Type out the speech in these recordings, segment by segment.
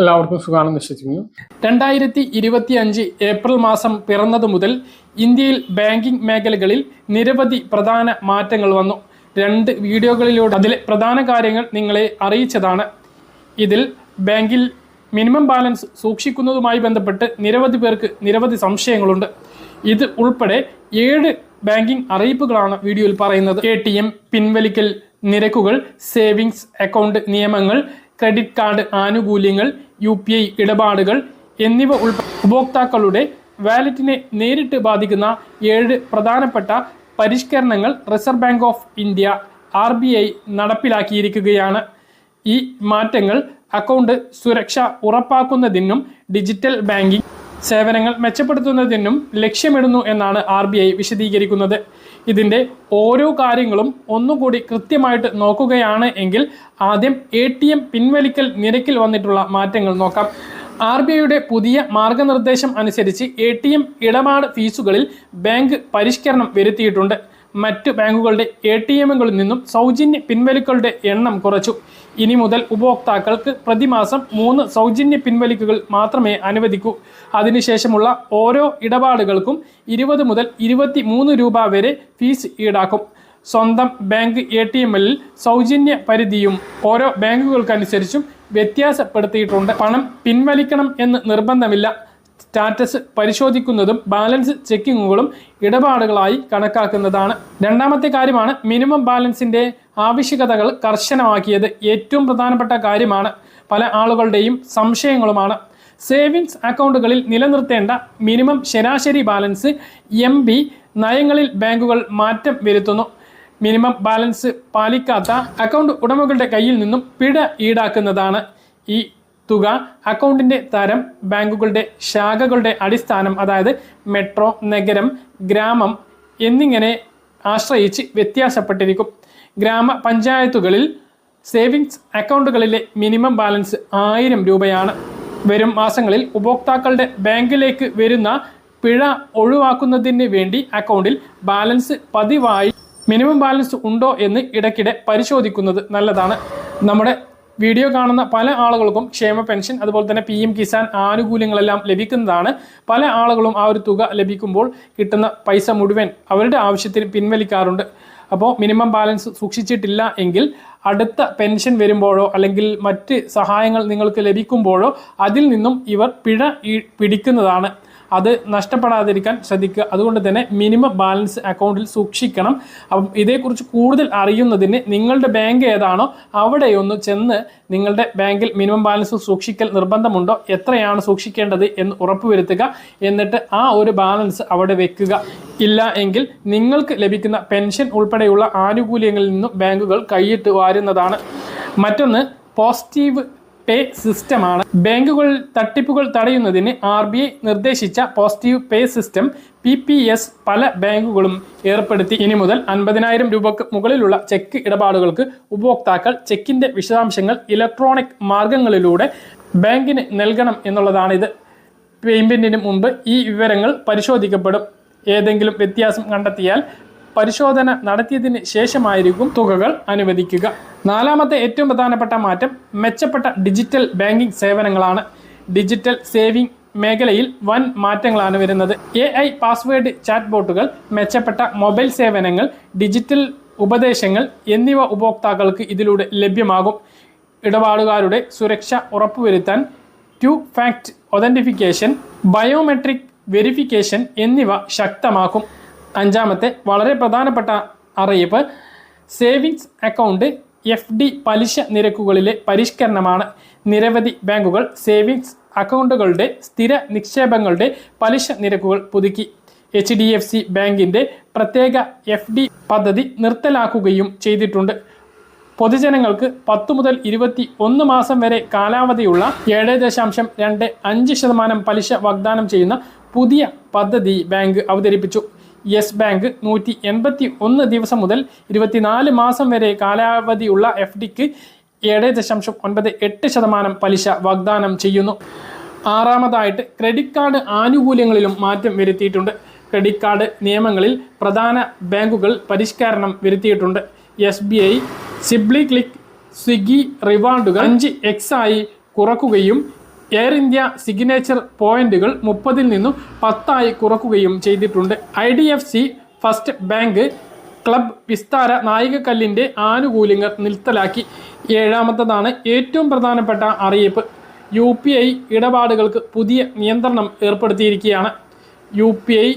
എല്ലാവർക്കും സുഖാണെന്ന് വിശ്വസിക്കുന്നു. രണ്ടായിരത്തി ഇരുപത്തി അഞ്ച് ഏപ്രിൽ മാസം പിറന്നതു മുതൽ ഇന്ത്യയിൽ ബാങ്കിംഗ് മേഖലകളിൽ നിരവധി പ്രധാന മാറ്റങ്ങൾ വന്നു. രണ്ട് വീഡിയോകളിലൂടെ അതിലെ പ്രധാന കാര്യങ്ങൾ നിങ്ങളെ അറിയിച്ചതാണ്. ഇതിൽ ബാങ്കിൽ മിനിമം ബാലൻസ് സൂക്ഷിക്കുന്നതുമായി ബന്ധപ്പെട്ട് നിരവധി പേർക്ക് നിരവധി സംശയങ്ങളുണ്ട്. ഇത് ഉൾപ്പെടെ ഏഴ് ബാങ്കിംഗ് അറിയിപ്പുകളാണ് വീഡിയോയിൽ പറയുന്നത്. എ ടി എം പിൻവലിക്കൽ നിരക്കുകൾ സേവിങ്സ് അക്കൗണ്ട് നിയമങ്ങൾ ക്രെഡിറ്റ് കാർഡ് ആനുകൂല്യങ്ങൾ യു പി ഐ ഇടപാടുകൾ എന്നിവ ഉപഭോക്താക്കളുടെ വാലറ്റിനെ നേരിട്ട് ബാധിക്കുന്ന ഏഴ് പ്രധാനപ്പെട്ട പരിഷ്കരണങ്ങൾ reserve bank of India R B I നടപ്പിലാക്കിയിരിക്കുകയാണ്. ഈ മാറ്റങ്ങൾ അക്കൗണ്ട് സുരക്ഷ ഉറപ്പാക്കുന്നതിനും ഡിജിറ്റൽ ബാങ്കിംഗ് സേവനങ്ങൾ മെച്ചപ്പെടുത്തുന്നതിനും ലക്ഷ്യമിടുന്നു എന്നാണ് ആർ ബി ഐ വിശദീകരിക്കുന്നത്. ഇതിന്റെ ഓരോ കാര്യങ്ങളും ഒന്നുകൂടി കൃത്യമായിട്ട് നോക്കുകയാണ് എങ്കിൽ ആദ്യം എ ടി എം പിൻവലിക്കൽ നിരക്കിൽ വന്നിട്ടുള്ള മാറ്റങ്ങൾ നോക്കാം. ആർ ബി ഐയുടെ പുതിയ മാർഗനിർദ്ദേശം അനുസരിച്ച് എ ടി എം ഇടപാട് ഫീസുകളിൽ ബാങ്ക് പരിഷ്കരണം വരുത്തിയിട്ടുണ്ട്. മറ്റ് ബാങ്കുകളുടെ എ ടി എമ്മുകളിൽ നിന്നും സൗജന്യ പിൻവലിക്കളുടെ എണ്ണം കുറച്ചു. ഇനി മുതൽ ഉപഭോക്താക്കൾക്ക് പ്രതിമാസം മൂന്ന് സൗജന്യ പിൻവലിക്കുകൾ മാത്രമേ അനുവദിക്കൂ. അതിനുശേഷമുള്ള ഓരോ ഇടപാടുകൾക്കും ഇരുപത് മുതൽ ഇരുപത്തി മൂന്ന് രൂപ വരെ ഫീസ് ഈടാക്കും. സ്വന്തം ബാങ്ക് എ ടി എമ്മിൽ സൗജന്യ പരിധിയും ഓരോ ബാങ്കുകൾക്കനുസരിച്ചും വ്യത്യാസപ്പെടുത്തിയിട്ടുണ്ട്. പണം പിൻവലിക്കണം എന്ന് നിർബന്ധമില്ല. സ്റ്റാറ്റസ് പരിശോധിക്കുന്നതും ബാലൻസ് ചെക്കിങ്ങുകളും ഇടപാടുകളായി കണക്കാക്കുന്നതാണ്. രണ്ടാമത്തെ കാര്യമാണ് മിനിമം ബാലൻസിന്റെ ആവശ്യകതകൾ കർശനമാക്കിയത്. ഏറ്റവും പ്രധാനപ്പെട്ട കാര്യമാണ് പല ആളുകളുടെയും സംശയങ്ങളുമാണ്. സേവിങ്സ് അക്കൗണ്ടുകളിൽ നിലനിർത്തേണ്ട മിനിമം ശരാശരി ബാലൻസ് എം നയങ്ങളിൽ ബാങ്കുകൾ മാറ്റം വരുത്തുന്നു. മിനിമം ബാലൻസ് പാലിക്കാത്ത അക്കൗണ്ട് ഉടമകളുടെ കയ്യിൽ നിന്നും പിഴ ഈടാക്കുന്നതാണ് ഈ തുക അക്കൗണ്ടിന്റെ തരം ബാങ്കുകളുടെ ശാഖകളുടെ അടിസ്ഥാനം അതായത് മെട്രോ നഗരം ഗ്രാമം എന്നിങ്ങനെ ആശ്രയിച്ച് വ്യത്യാസപ്പെട്ടിരിക്കും. ഗ്രാമപഞ്ചായത്തുകളിൽ സേവിങ്സ് അക്കൗണ്ടുകളിലെ മിനിമം ബാലൻസ് ആയിരം രൂപയാണ്. വരും മാസങ്ങളിൽ ഉപഭോക്താക്കളുടെ ബാങ്കിലേക്ക് വരുന്ന പിഴ ഒഴിവാക്കുന്നതിന് വേണ്ടി അക്കൗണ്ടിൽ ബാലൻസ് പതിവായി മിനിമം ബാലൻസ് ഉണ്ടോ എന്ന് ഇടയ്ക്കിടെ പരിശോധിക്കുന്നത് നല്ലതാണ്. നമ്മുടെ വീഡിയോ കാണുന്ന പല ആളുകൾക്കും ക്ഷേമ പെൻഷൻ അതുപോലെ തന്നെ പി എം കിസാൻ ആനുകൂല്യങ്ങളെല്ലാം ലഭിക്കുന്നതാണ്. പല ആളുകളും ആ ഒരു തുക ലഭിക്കുമ്പോൾ കിട്ടുന്ന പൈസ മുഴുവൻ അവരുടെ ആവശ്യത്തിന് പിൻവലിക്കാറുണ്ട്. അപ്പോൾ മിനിമം ബാലൻസ് സൂക്ഷിച്ചിട്ടില്ല എങ്കിൽ അടുത്ത പെൻഷൻ വരുമ്പോഴോ അല്ലെങ്കിൽ മറ്റ് സഹായങ്ങൾ നിങ്ങൾക്ക് ലഭിക്കുമ്പോഴോ അതിൽ നിന്നും ഇവർ പിഴ പിടിക്കുന്നതാണ്. അത് നഷ്ടപ്പെടാതിരിക്കാൻ ശ്രദ്ധിക്കുക. അതുകൊണ്ട് തന്നെ മിനിമം ബാലൻസ് അക്കൗണ്ടിൽ സൂക്ഷിക്കണം. അപ്പം ഇതേക്കുറിച്ച് കൂടുതൽ അറിയുന്നതിന് നിങ്ങളുടെ ബാങ്ക് ഏതാണോ അവിടെ ഒന്ന് ചെന്ന് നിങ്ങളുടെ ബാങ്കിൽ മിനിമം ബാലൻസ് സൂക്ഷിക്കൽ നിർബന്ധമുണ്ടോ എത്രയാണ് സൂക്ഷിക്കേണ്ടത് എന്ന് ഉറപ്പുവരുത്തുക. എന്നിട്ട് ആ ഒരു ബാലൻസ് അവിടെ വെക്കുക. ഇല്ല എങ്കിൽ നിങ്ങൾക്ക് ലഭിക്കുന്ന പെൻഷൻ ഉൾപ്പെടെയുള്ള ആനുകൂല്യങ്ങളിൽ നിന്നും ബാങ്കുകൾ കൈയിട്ട് വാരുന്നതാണ്. മറ്റൊന്ന് പോസിറ്റീവ് പേ സിസ്റ്റമാണ്. ബാങ്കുകൾ തട്ടിപ്പുകൾ തടയുന്നതിന് ആർ ബി ഐ നിർദ്ദേശിച്ച positive pay system P P S പല ബാങ്കുകളും ഏർപ്പെടുത്തി. ഇനി മുതൽ അൻപതിനായിരം രൂപക്ക് മുകളിലുള്ള ചെക്ക് ഇടപാടുകൾക്ക് ഉപഭോക്താക്കൾ ചെക്കിന്റെ വിശദാംശങ്ങൾ ഇലക്ട്രോണിക് മാർഗങ്ങളിലൂടെ ബാങ്കിന് നൽകണം എന്നുള്ളതാണിത്. പേയ്മെന്റിന് മുമ്പ് ഈ വിവരങ്ങൾ പരിശോധിക്കപ്പെടും. ഏതെങ്കിലും വ്യത്യാസം കണ്ടെത്തിയാൽ പരിശോധന നടത്തിയതിന് ശേഷമായിരിക്കും തുകകൾ അനുവദിക്കുക. നാലാമത്തെ ഏറ്റവും പ്രധാനപ്പെട്ട മാറ്റം മെച്ചപ്പെട്ട ഡിജിറ്റൽ ബാങ്കിംഗ് സേവനങ്ങളാണ്. ഡിജിറ്റൽ സേവിംഗ് മേഖലയിൽ വൻ മാറ്റങ്ങളാണ് വരുന്നത്. എ ഐ പാസ്വേഡ് ചാറ്റ് ബോട്ടുകൾ മെച്ചപ്പെട്ട മൊബൈൽ സേവനങ്ങൾ ഡിജിറ്റൽ ഉപദേശങ്ങൾ എന്നിവ ഉപഭോക്താക്കൾക്ക് ഇതിലൂടെ ലഭ്യമാകും. ഇടപാടുകാരുടെ സുരക്ഷ ഉറപ്പുവരുത്താൻ two factor authentication biometric verification എന്നിവ ശക്തമാക്കും. അഞ്ചാമത്തെ വളരെ പ്രധാനപ്പെട്ട അറിയിപ്പ്. സേവിങ്സ് അക്കൗണ്ട് എഫ് ഡി പലിശ നിരക്കുകളിലെ പരിഷ്കരണമാണ്. നിരവധി ബാങ്കുകൾ സേവിങ്സ് അക്കൗണ്ടുകളുടെ സ്ഥിര നിക്ഷേപങ്ങളുടെ പലിശ നിരക്കുകൾ പുതുക്കി. എച്ച് ഡി എഫ് സി ബാങ്കിന്റെ പ്രത്യേക എഫ് ഡി പദ്ധതി നിർത്തലാക്കുകയും ചെയ്തിട്ടുണ്ട്. പൊതുജനങ്ങൾക്ക് പത്ത് മുതൽ ഇരുപത്തി ഒന്ന് മാസം വരെ കാലാവധിയുള്ള ഏഴ് ദശാംശം രണ്ട് അഞ്ച് ശതമാനം പലിശ വാഗ്ദാനം ചെയ്യുന്ന പുതിയ പദ്ധതി ബാങ്ക് അവതരിപ്പിച്ചു. യെസ് ബാങ്ക് നൂറ്റി എൺപത്തി ഒന്ന് ദിവസം മുതൽ ഇരുപത്തിനാല് മാസം വരെ കാലാവധിയുള്ള എഫ് ഡിക്ക് ഏഴ് ദശാംശം ഒൻപത് എട്ട് ശതമാനം പലിശ വാഗ്ദാനം ചെയ്യുന്നു. ആറാമതായിട്ട് ക്രെഡിറ്റ് കാർഡ് ആനുകൂല്യങ്ങളിലും മാറ്റം വരുത്തിയിട്ടുണ്ട്. ക്രെഡിറ്റ് കാർഡ് നിയമങ്ങളിൽ പ്രധാന ബാങ്കുകൾ പരിഷ്കരണം വരുത്തിയിട്ടുണ്ട്. S B I simply click Swiggy റിവാർഡുകൾ അഞ്ച് എക്സ് ആയി കുറക്കുകയും എയർ ഇന്ത്യ സിഗ്നേച്ചർ പോയിന്റുകൾ മുപ്പതിൽ നിന്നും പത്തായി കുറക്കുകയും ചെയ്തിട്ടുണ്ട്. I D F C first bank club Vistara നായികക്കല്ലിന്റെ ആനുകൂല്യങ്ങൾ നിർത്തലാക്കി ഏഴാമത്തതാണ് ഏറ്റവും പ്രധാനപ്പെട്ട അറിയിപ്പ്. യു പി ഐ ഇടപാടുകൾക്ക് പുതിയ നിയന്ത്രണം ഏർപ്പെടുത്തിയിരിക്കുകയാണ്. യു പി ഐ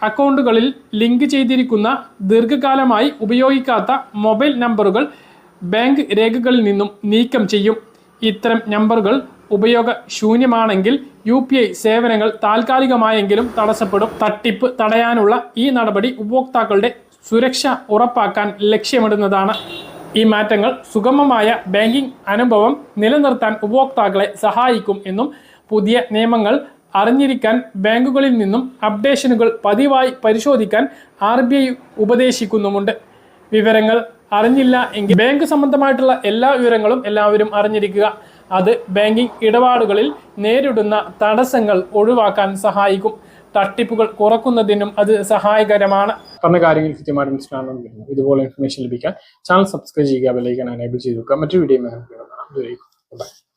അക്കൗണ്ടുകളിൽ ലിങ്ക് ചെയ്തിരിക്കുന്ന ദീർഘകാലമായി ഉപയോഗിക്കാത്ത മൊബൈൽ നമ്പറുകൾ ബാങ്ക് രേഖകളിൽ നിന്നും നീക്കം ചെയ്യും. ഇത്തരം നമ്പറുകൾ ഉപയോഗശൂന്യമാണെങ്കിൽ യു പി ഐ സേവനങ്ങൾ താൽക്കാലികമായെങ്കിലും തടസ്സപ്പെടും. തട്ടിപ്പ് തടയാനുള്ള ഈ നടപടി ഉപഭോക്താക്കളുടെ സുരക്ഷ ഉറപ്പാക്കാൻ ലക്ഷ്യമിടുന്നതാണ്. ഈ മാറ്റങ്ങൾ സുഗമമായ ബാങ്കിംഗ് അനുഭവം നിലനിർത്താൻ ഉപഭോക്താക്കളെ സഹായിക്കും എന്നും പുതിയ നിയമങ്ങൾ അറിഞ്ഞിരിക്കാൻ ബാങ്കുകളിൽ നിന്നും അപ്ഡേഷനുകൾ പതിവായി പരിശോധിക്കാൻ ആർ ബി ഐ ഉപദേശിക്കുന്നുമുണ്ട്. വിവരങ്ങൾ അറിഞ്ഞില്ല എങ്കിൽ ബാങ്ക് സംബന്ധമായിട്ടുള്ള എല്ലാ വിവരങ്ങളും എല്ലാവരും അറിഞ്ഞിരിക്കുക. അത് ബാങ്കിംഗ് ഇടപാടുകളിൽ നേരിടുന്ന തടസ്സങ്ങൾ ഒഴിവാക്കാൻ സഹായിക്കും. തട്ടിപ്പുകൾ കുറക്കുന്നതിനും അത് സഹായകരമാണ്. പറഞ്ഞ കാര്യങ്ങൾ കൃത്യമായിട്ട് മനസ്സിലാണെന്ന് ഇതുപോലെ ഇൻഫർമേഷൻ ലഭിക്കാൻ. ചാനൽ സബ്സ്ക്രൈബ് ചെയ്യുക ബെല്ലൈക്കൻ എനേബിൾ ചെയ്ത് വെക്കുക. മറ്റൊരു വീഡിയോ ബൈ